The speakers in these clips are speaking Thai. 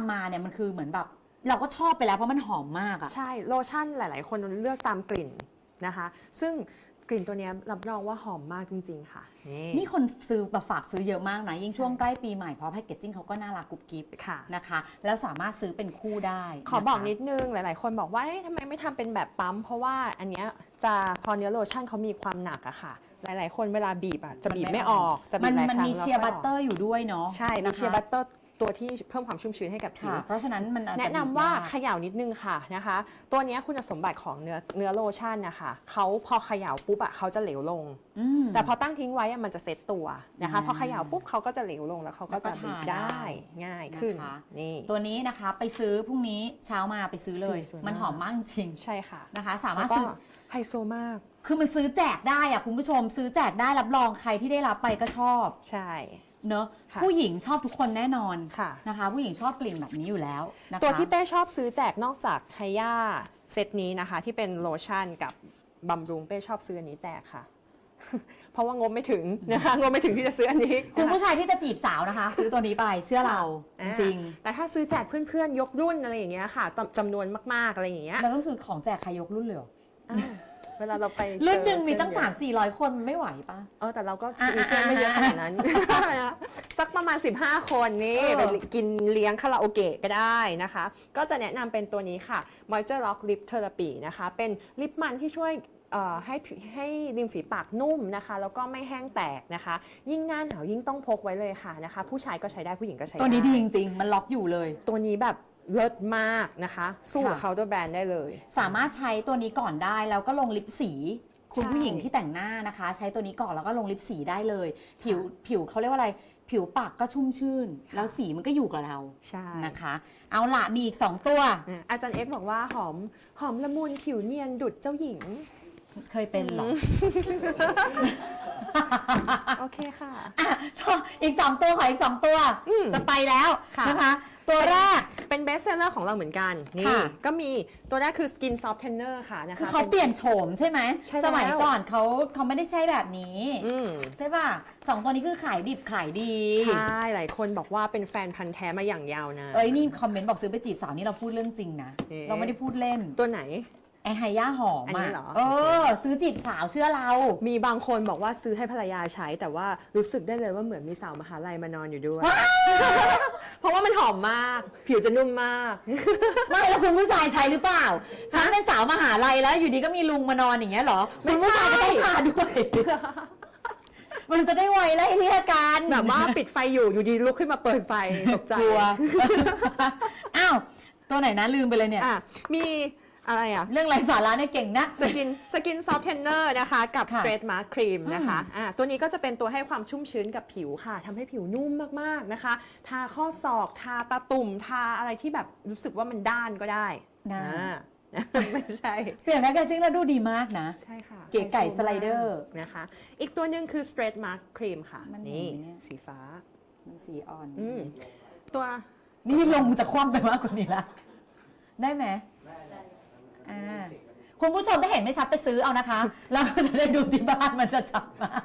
ามมาเนี่ยมันคือเหมือนแบบ เราก็ชอบไปแล้วเพราะมันหอมมากอะ ใช่โลชั่นหลาย ๆ คนเลือกตามกลิ่นนะคะ ซึ่งกลิ่นตัวเนี้ยรับรองว่าหอมมากจริง ๆ ค่ะ นี่นี่คนซื้อแบบฝากซื้อเยอะมากนะ ยิ่งช่วงใกล้ปีใหม่เพราะแพคเกจจิ้งเขาก็น่ารักกุ๊บกิ๊บค่ะ นะคะ แล้วสามารถซื้อเป็นคู่ได้ขอบอกะคะนิดนึงหลาย ๆ คนบอกว่าเอ๊ะทำไมไม่ทำเป็นแบบปั๊ม เพราะว่าอันเนี้ยจะพอเนื้อโลชั่นเขามีความหนักอะค่ะ หลาย ๆ คนเวลาบีบอะจะบีบไม่ออกจะบีมันบหลายมันครั้งมีแล้วเชียร์ค่บัอตกเตอร์อยู่ด้วยเนาะใช่มีนะคะ เชียร์บัตเตอร์ ตัวที่เพิ่มความชุ่มชื้นให้กับผิว ค่ะ เพราะฉะนั้นมันอาจจะแนะนำว่าบีบเขได้ย่านิดนึงค่ะนะคะ ตัวเนี้ยคุณสมบัติของเนื้อเนื้อโลชั่นนะคะเขาพอเขย่าปุ๊บอะเขาจะเหลวลง อืม แต่พอตั้งทิ้งไว้อะมันจะเซตตัวนะคะ อ่าพอเขย่าปุ๊บเขาก็จะเหลวลงแล้วเขาก็จะแล้วก็บีบทาได้ได้ง่ายขึ้นนะคะ นี่ ตัวนี้นะคะไปซื้อพรุ่งนี้เช้ามาไปซื้อเลยสีสวยมาก มันหอมมากจริงใช่ค่ะๆนะคะ สาแล้มารวถก็ซื้อไฮโซมากคือมันซื้อแจกได้อะคุณผู้ชม ซื้อแจกได้รับรองใครที่ได้รับไปก็ชอบ ใช่ เนอะค่ะผู้หญิงชอบทุกคนแน่นอนค่ะ นะคะ ผู้หญิงชอบกลิ่นแบบนี้อยู่แล้วนะคะตัวที่เป้ชอบซื้อแจกนอกจากไฮย่าเซตนี้นะคะ ที่เป็นโลชั่นกับบำรุงเป้ชอบซื้ออันนี้แจกค่ะ เพราะว่างบไม่ถึงนะคะงบไม่ถึงที่จะซื้ออันนี้คุณนะคะผู้ชายที่จะจีบสาวนะคะ ซื้อตัวนี้ไปเชื่อเราอ่าจริงแต่ถ้าซื้อแจกเพื่อนๆยกรุ่นอะไรอย่างเงี้ยค่ะจำจำนวนมากๆอะไรอย่างเงี้ยเราต้องซื้อของแจกใครยกรุ่นเลยเหรอ อ้าว เวลาเราไปรุ่นหนึ่งเจอมีตั้งเพื่อน3 4 0 0คนมันไม่ไหวปะ เออแต่เราก็อะมีเพื่อนไม่เยอะขนาดนั้น สักประมาณ 15 คนนี่เออไปกินเลี้ยงคาราโอเกะก็ได้นะคะ ก็จะแนะนำเป็นตัวนี้ค่ะ Moisture Lock Lip Therapy นะคะ เป็นลิปมันที่ช่วยเอ่อให้ผิวให้ริมฝีปากนุ่มนะคะ แล้วก็ไม่แห้งแตกนะคะ ยิ่งหน้าหนาวยิ่งต้องพกไว้เลยค่ะนะคะ ผู้ชายก็ใช้ได้ผู้หญิงก็ใช้ได้ ตัวนี้ดีจริงๆมันล็อกอยู่เลย ตัวนี้แบบ เลิศมากนะคะ สู้กับค่ะ เคาน์เตอร์แบรนด์ได้เลย สามารถใช้ตัวนี้ก่อนได้แล้วก็ลงลิปสี คุณใช่ ผู้หญิงที่แต่งหน้านะคะ ใช้ตัวนี้ก่อนแล้วก็ลงลิปสีได้เลย ผิวผิวเขาเรียกว่าอะไร ผิวปากก็ชุ่มชื่น แล้วสีมันก็อยู่กับเราใช่นะคะ เอาละมีอีก 2 ตัว อะอาจารย์เอ็กซ์บอกว่าหอมหอมละมุนผิวเนียนดุดเจ้าหญิง เคยเป็นเหรอ โอเคค่ะ อะชอบอีก 2 ตัวขออีก 2 ตัว อืม จะไปแล้วค่ะนะคะ ตัวแรก เป็นเบสเซลเลอร์ของเราเหมือนกันนี่ค่ะ ก็มีตัวแรกคือ Skin Softener ค่ะนะคะคือเขาเปลี่ยนโฉมใช่ไหม ใช่แล้ว สมัยก่อนเขาเขาไม่ได้ใช้แบบนี้ อืม ใช่ป่ะสองตัวนี้คือขายดิบขายดี ใช่ หลายคนบอกว่าเป็นแฟนพันธ์แท้มาอย่างยาวนาน เอ้ยนี่คอมเมนต์บอกซื้อไปจีบสาวนี่เราพูดเรื่องจริงนะ เอ๊ะ เราไม่ได้พูดเล่น ตัวไหน ไอไฮย่าหอมอันนี้อะเหรอ เออ ซื้อจีบสาวเชื่อเรา มีบางคนบอกว่าซื้อให้ภรรยาใช้ แต่ว่ารู้สึกได้เลยว่าเหมือนมีสาวมหาลัยมานอนอยู่ด้วย เพราะว่ามันหอมมาก ผิวจะนุ่มมาก ไม่แล้วคุณผู้ชายใช้หรือเปล่า ฉันเป็นสาวมหาลัยแล้ว อยู่ดีก็มีลุงมานอนอย่างเงี้ยเหรอไม่คุณใช่ผู้ชายก็ต้องทาด้วย มันจะได้ไวไล่เรียกกันแบบว่าปิดไฟอยู่อยู่ดีลุกขึ้นมาเปิดไฟตกใจกลัว อ้าว ตัวไหนนะลืมไปเลยเนี่ย อะมี อะไรอะ เรื่องไรสาระเนี่ยเก่งนักสกินสกินซอฟต์เทนเนอร์นะคะกับค่ะ Straight Mark Cream อืมนะคะอะตัวนี้ก็จะเป็นตัวให้ความชุ่มชื้นกับผิวค่ะทำให้ผิวนุ่มมากๆนะคะ ทาข้อศอกทาตาตุ่มทาอะไรที่แบบรู้สึกว่ามันด้านก็ได้นะอ่า ไม่ใช่เปลี่ยนแพ็กเกจจิ้งแล้วดูดีมากนะ ใช่ค่ะเก๋ไก่ฮโซสไลเดอร์มากนะคะ อีกตัวหนึ่งคือ Straight Mark Cream ค่ะมันเห็นนี่ไหมเนี่ย สีฟ้า มันสีอ่อน อืมตัว นี่ลงจะคว่ำไปมากกว่านี้ละ ได้ไหม อ่า คุณผู้ชมถ้าเห็นไม่ชัดไปซื้อเอานะคะ แล้วก็จะได้ดูที่บ้านมันจะชัดมาก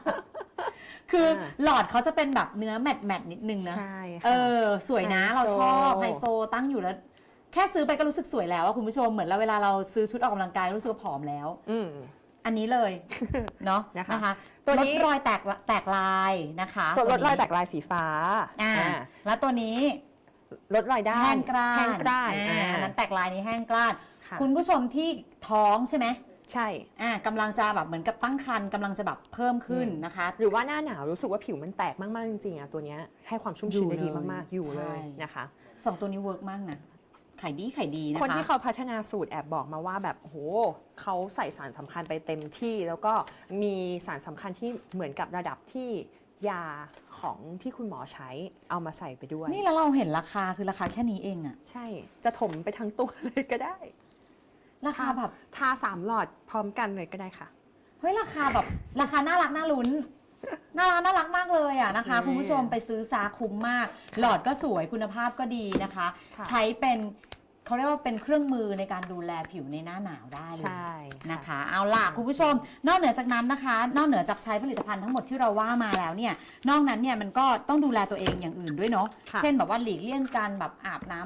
คืออา หลอดเขาจะเป็นแบบเนื้อแมตต์แมตต์นิดนึงนะ ใช่ค่ะเออสวยนะไฮโซเราชอบไฮโซตั้งอยู่แล้ว แค่ซื้อไปก็รู้สึกสวยแล้วอะคุณผู้ชมเหมือนเราเวลาเราซื้อชุดออกกำลังกายรู้สึกว่าผอมแล้วอืมอันนี้เลย เนาะนะคะนะคะตัวลนี้ดรอยแตกแตกลายนะคะตัวลดรอยนี้แตกลายสีฟ้าอ่าอ่าแล้วตัวนี้ลดรอยด้านแห้งกร้านแห้งกร้านอ่าอ่าอันนั้นแตกลายนี้แห้งกร้าน ค่ะคุณผู้ชมที่ท้องใช่ไหมใช่ อ่ากำลังจะแบบเหมือนกับตั้งครรภ์กำลังจะแบบเพิ่มขึ้นอืม นะคะ หรือว่าหน้าหนาวรู้สึกว่าผิวมันแตกมากๆจริงๆอะตัวเนี้ยให้ความชุ่มชื้นได้ดีอยู่เลยมากๆ อยู่เลยใช่ นะคะ สองตัวนี้เวิร์กมากนะขายดีขายดีนะคะ คนที่เขาพัฒนาสูตรแอบบอกมาว่าแบบโอ้โหเขาใส่สารสำคัญไปเต็มที่ แล้วก็มีสารสำคัญที่เหมือนกับระดับที่ยาของที่คุณหมอใช้เอามาใส่ไปด้วยนี่แล้วเราเห็นราคาคือราคาแค่นี้เองอะใช่จะถมไปทั้งตัวเลยก็ได้ ราคาแบบ ทาสามหลอดพร้อมกันเลยก็ได้ค่ะ เฮ้ยราคาแบบราคาน่ารักน่าลุ้น น่ารักน่ารักมากเลยอะนะคะอืมคุณผู้ชมไปซื้อซาคุ้มมาก หลอดก็สวยคุณภาพก็ดีนะคะ ค่ะ ใช้เป็นเขาเรียกว่าเป็นเครื่องมือในการดูแลผิวในหน้าหนาวได้เลย ใช่ นะคะ เอาล่ะ คุณผู้ชม นอกเหนือจากนั้นนะคะ นอกเหนือจากใช้ผลิตภัณฑ์ทั้งหมดที่เราว่ามาแล้วเนี่ย นอกนั้นเนี่ยมันก็ต้องดูแลตัวเองอย่างอื่นด้วยเนาะ ค่ะ เช่นแบบว่าหลีกเลี่ยงการแบบอาบน้ำ